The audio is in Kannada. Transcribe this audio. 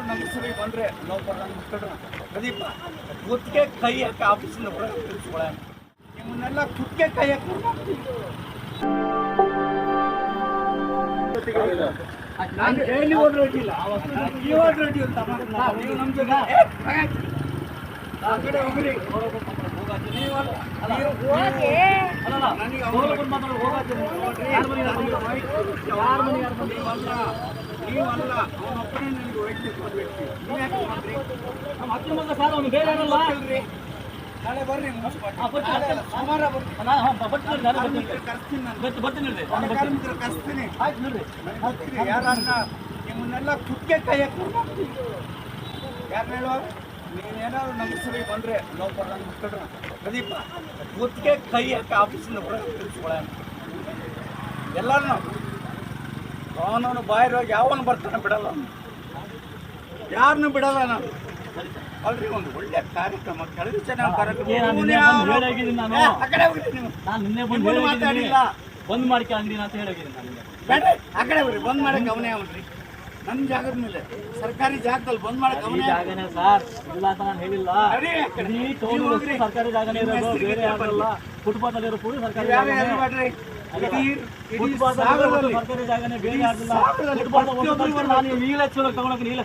ನಮ್ಮ ಸರಿ ಬಂದ್ರೆ ನಾವು ಬರೋಣ ಪ್ರದೀಪ ಕುತ್ತಿಗೆ ಕೈ ಹಾಕಿ ಆಫೀಸಿನ ಹೊರಗೆ ತಿಳಿಸ್ಕೊಳ್ಳೋಣ ನಿಮ್ಮನ್ನೆಲ್ಲ ಕುತ್ತಿಗೆ ಕೈ ಹಾಕಿ ನಾನು ಹೇಳಿ ಹೋದ್ರೆ ಅಡ್ಡಿಲ್ಲ ನೀವು ಹೋದ್ರೆ ಅಡ್ಡಿ ಅಂತ ನೀವು ನಮ್ಮ ಜೊತೆ. ಆ ಕಡೆ ಹೋಗ್ರಿ. ನನಗೆ ಹೋಗಿ ಮಾತಾಡೋದು ಹೋಗಿ ಯಾರು ಯಾರ್ ಮನೆ ಯಾರ್ ಮನೆ? ನೀವಲ್ಲ ಅಲ್ಲ ಅವನೊಬ್ಬನೇ ನನಗೆ ವೈಯಕ್ತಿಕವಾದ ವ್ಯಕ್ತಿ ನೀವು ಯಾಕೆ ಮಾಡ್ರಿ ನಮ್ಮ ಮಗ ಸರ್ ಅವನು ಬೇರೆ ಏನಲ್ಲ? ನಾಳೆ ಬರ್ರಿ ಸೋಮವಾರ ಕಾರ್ಮಿಕರು ಕರ್ಸ್ತೀನಿ ನಾನು. ಬರ್ತೀನಿ ಕಾರ್ಮಿಕರು ಕರ್ಸ್ತೀನಿ. ಆಯ್ತು ನೋಡ್ರಿ ಯಾರನ್ನ ನಿಮ್ಮನ್ನೆಲ್ಲ ಕುಕ್ಕೆ ಕೈ ಹಾಕಿ ಯಾರು ಹೇಳೋ ನೀವೇನಾದ್ರು ನಮ್ಮ ಸರಿ ಬಂದ್ರೆ ನಾವು ಬರೋಣ ಮುಟ್ಕೊಂಡ್ರೆ ಪ್ರದೀಪ ಕುತ್ತಿಗೆ ಕೈ ಹಾಕಿ ಆಫೀಸಿಂದ ಹೊರಗೆ ತಿಳಿಸ್ಕೊಳ್ಳೋಣ ಎಲ್ಲರನ್ನೂ ಅವನವನು ಬಾಯಿರೋಗಿ ಯಾವನು ಬರ್ತಾನೆ ಬಿಡಲ್ಲ? ಯಾರನ್ನು ಯಾರನ್ನೂ ಬಿಡಲ್ಲ ನಾನು. ಅಲ್ರಿ ಒಂದು ಒಳ್ಳೆ ಕಾರ್ಯಕ್ರಮ ಕಳೆದ ಚೆನ್ನಾಗಿ ಕಾರ್ಯಕ್ರಮ. ಕಡೆ ಮಾತಾಡಿಲ್ಲ. ಬಂದ್ ಮಾಡ್ಕೆ ಅಂಗಡಿ ಅಂತ ಹೇಳಿದ್ದೀನಿ. ಬೇಡ್ರಿ ಆ ಕಡೆ ಹೋಗ್ರಿ. ಬಂದ್ ಮಾಡಕ್ಕೆ ಅವನೇ ಅವನ್ರಿ. ನನ್ನ ಜಾಗದ ಮೇಲೆ. ಸರ್ಕಾರಿ ಜಾಗದಲ್ಲಿ ಬಂದ್ ಮಾಡಕ್ ಅವನೇ ಜಾಗನೇ ಸರ್. ಇಲ್ಲ ಅಂತ ನಾನು ಹೇಳಿಲ್ಲ. ಕಡೆ. ಸರ್ಕಾರಿ ಜಾಗನೇ ಇರೋದು. ಬೇರೆ ಯಾರಲ್ಲ ಫುಟ್ಪಾತ್ ಅಲ್ಲಿ ಇರೋ ಸರ್ಕಾರಿ ಜಾಗನೇ. ಜಾಗನೇ ಬೇರೆ ಫುಟ್ಪಾತ್ ಪ್ರತಿಯೊಬ್ಬರು ನಾನು ನೀಲೇ ಚಲೋ ತಗೊಳಕ್ಕೆ ನೀಲೇ